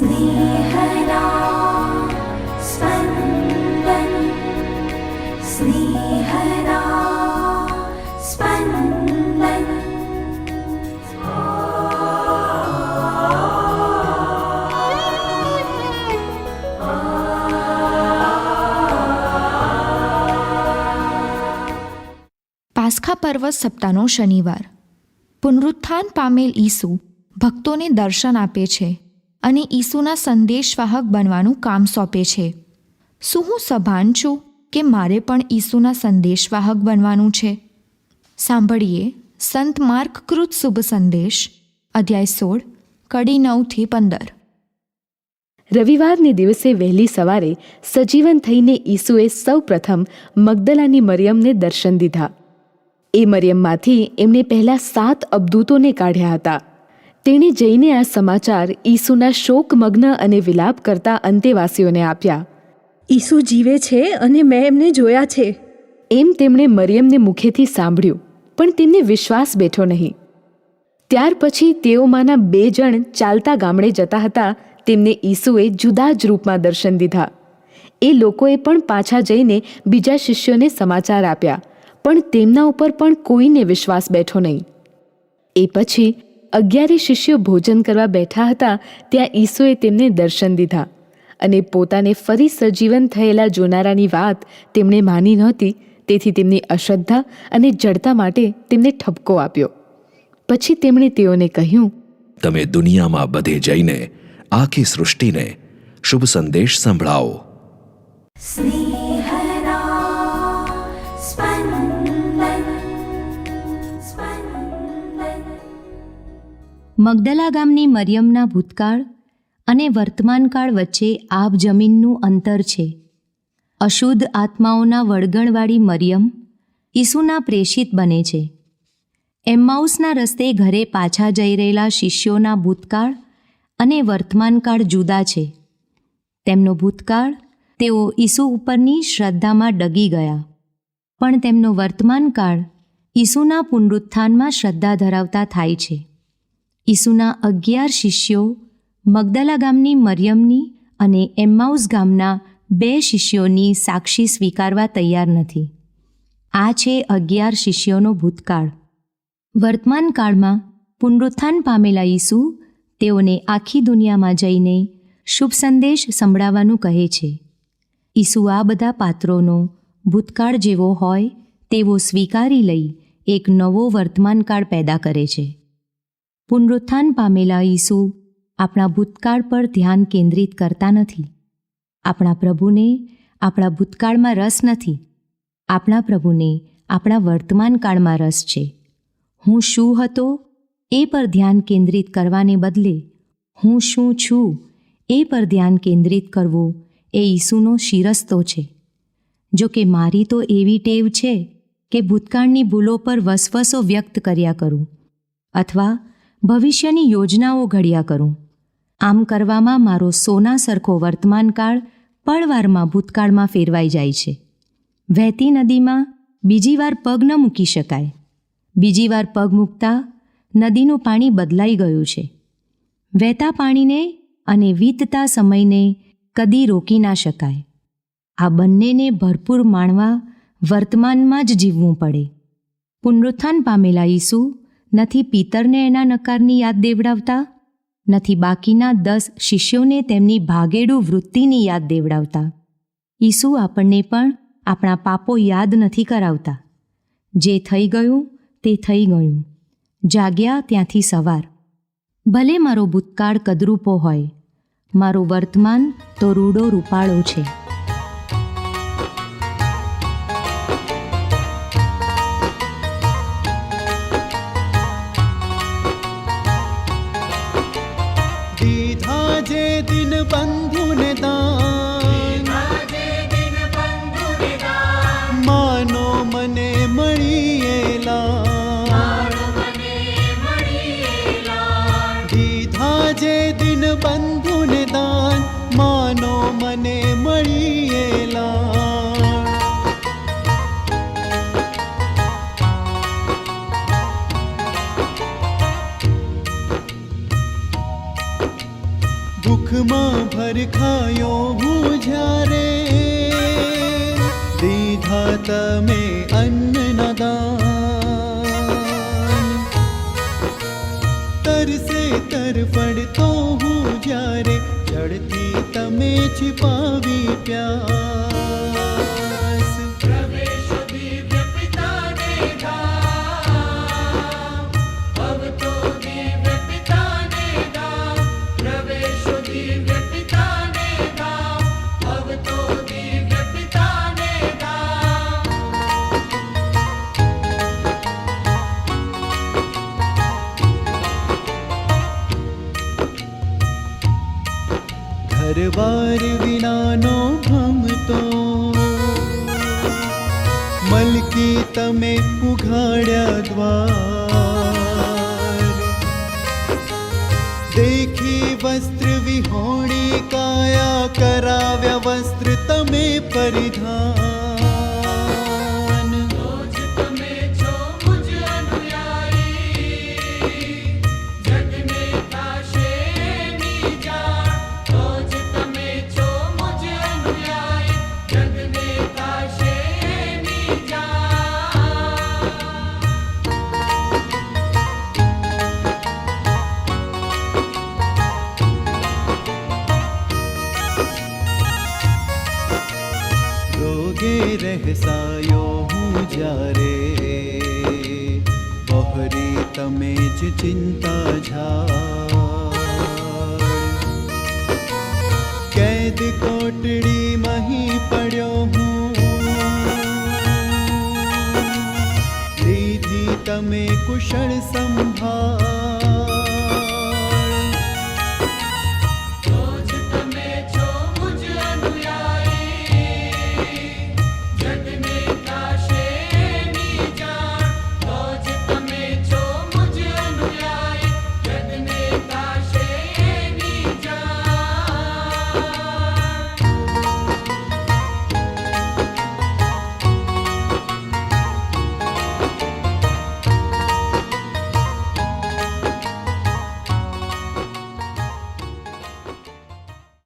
स्नेहदा स्पन्दन् स्नेहदा स्पन्दन् પાસ્ખા પર્વ સપ્તાહનો શનિવાર પુનરુત્થાન પામેલ ઈસુ ભક્તોને દર્શન આપે છે અને ઈસુના સંદેશવાહક બનવાનું કામ સોંપે છે. શું હું સભાન છું કે મારે પણ ઈસુના સંદેશવાહક બનવાનું છે? સાંભળીએ સંત માર્ક કૃત શુભ સંદેશ, અધ્યાય સોળ, કડી નવથી પંદર. રવિવારને દિવસે વહેલી સવારે સજીવન થઈને ઈસુએ સૌ પ્રથમ મગદલાની મરિયમને દર્શન દીધા. એ મરિયમમાંથી એમણે પહેલાં સાત અબદૂતોને કાઢ્યા હતા. તેણે જઈને આ સમાચાર ઈસુના શોકમગ્ન અને વિલાપ કરતા અંતેવાસીઓને આપ્યા. ઈસુ જીવે છે અને મેં એમને જોયા છે. એમ તેમણે મરિયમને મુખેથી સાંભળ્યું પણ તેમને વિશ્વાસ બેઠો નહીં. ત્યાર પછી તેઓમાંના બે જણ ચાલતા ગામડે જતા હતા તેમને ઈસુએ જુદા જ રૂપમાં દર્શન દીધા. એ લોકોએ પણ પાછા જઈને બીજા શિષ્યોને સમાચાર આપ્યા પણ તેમના ઉપર પણ કોઈને વિશ્વાસ બેઠો નહીં. એ પછી અગિયારે શિષ્યો ભોજન કરવા બેઠા હતા ત્યાં ઈસોએ તેમને દર્શન દીધા અને પોતાને ફરી સજીવન થયેલા જોનારાની વાત તેમણે માની નહોતી તેથી તેમની અશ્રદ્ધા અને જડતા માટે તેમને ઠપકો આપ્યો. પછી તેમણે તેઓને કહ્યું તમે દુનિયામાં બધે જઈને આખી સૃષ્ટિને શુભ સંદેશ સંભળાવો. મગદલા ગામની મરિયમના ભૂતકાળ અને વર્તમાનકાળ વચ્ચે આબ જમીનનું અંતર છે. અશુદ્ધ આત્માઓના વળગણવાળી મરિયમ ઈસુના પ્રેષિત બને છે. એમ્માઉસના રસ્તે ઘરે પાછા જઈ રહેલા શિષ્યોના ભૂતકાળ અને વર્તમાનકાળ જુદા છે. તેમનો ભૂતકાળ તેઓ ઈસુ ઉપરની શ્રદ્ધામાં ડગી ગયા. પણ તેમનો વર્તમાનકાળ ઈસુના પુનરુત્થાનમાં શ્રદ્ધા ધરાવતા થાય છે. ઈસુના અગિયાર શિષ્યો, મગદલા ગામની મરિયમની અને એમ્માઉસ ગામના બે શિષ્યોની સાક્ષી સ્વીકારવા તૈયાર નથી. આ છે અગિયાર શિષ્યોનો ભૂતકાળ. વર્તમાન કાળમાં પુનરુત્થાન પામેલા ઈસુ તેઓને આખી દુનિયામાં જઈને શુભ સંદેશ સંભળાવવાનું કહે છે. ઈસુ આ બધા પાત્રોનો ભૂતકાળ જેવો હોય તેવો સ્વીકારી લઈ એક નવો વર્તમાનકાળ પેદા કરે છે. પુનરુત્થાન પામેલા ઈસુ આપણા ભૂતકાળ પર ધ્યાન કેન્દ્રિત કરતા નથી. આપણા પ્રભુને આપણા ભૂતકાળમાં રસ નથી. આપણા પ્રભુને આપણા વર્તમાનકાળમાં રસ છે. હું શું હતો એ પર ધ્યાન કેન્દ્રિત કરવાને બદલે હું શું છું એ પર ધ્યાન કેન્દ્રિત કરવું એ ઈસુનો શિરસ્તો છે. જો કે મારી તો એવી ટેવ છે કે ભૂતકાળની ભૂલો પર વસવસો વ્યક્ત કર્યા કરું. અથવા ભવિષ્યની યોજનાઓ ઘડ્યા કરું. આમ કરવામાં મારો સોના સરખો વર્તમાનકાળ પળવારમાં ભૂતકાળમાં ફેરવાઈ જાય છે. વહેતી નદીમાં બીજી વાર પગ ન મૂકી શકાય. બીજી વાર પગ મૂકતા નદીનું પાણી બદલાઈ ગયું છે. વહેતા પાણીને અને વીતતા સમયને કદી રોકી ના શકાય. આ બંનેને ભરપૂર માણવા વર્તમાનમાં જ જીવવું પડે. પુનરુત્થાન પામેલા ઈસુ નથી પિતરને એના નકારની યાદ દેવડાવતા? નથી બાકીના દસ શિષ્યોને તેમની ભાગેડુ વૃત્તિની યાદ દેવડાવતા? ઈસુ આપણને પણ આપણા પાપો યાદ નથી કરાવતા. જે થઈ ગયું, તે થઈ ગયું. જાગ્યા ત્યાંથી સવાર. ભલે મારો ભૂતકાળ કદરૂપો હોય, મારો વર્તમાન તો રૂડો રૂપાળો છે. દીધા જે દિન બંધુને દાન માનો મને મળીએલા દીધા જે દિન બંધુને દુઃખમાં ભરખાયો હું જ્યારે. દીધા તમે અન્નના દાન તરસે તરફડતો હું જ્યારે. ચડતી તમે छिपाવી પ્યાસ ઘરવાર વિનાનો ભમતો મલકી તમે ઉઘાડ્યા દ્વાર દેખી વસ્ત્ર વિહોણી કાયા કરાવ્યા વસ્ત્ર તમે પરિધાન રોગે રહેસાયો હું જ્યારે બહરી તમે જ ચિંતા ઝાડ કેદ કોટડી મહી પડ્યો હું લીધી તમે કુશળ સંભાળ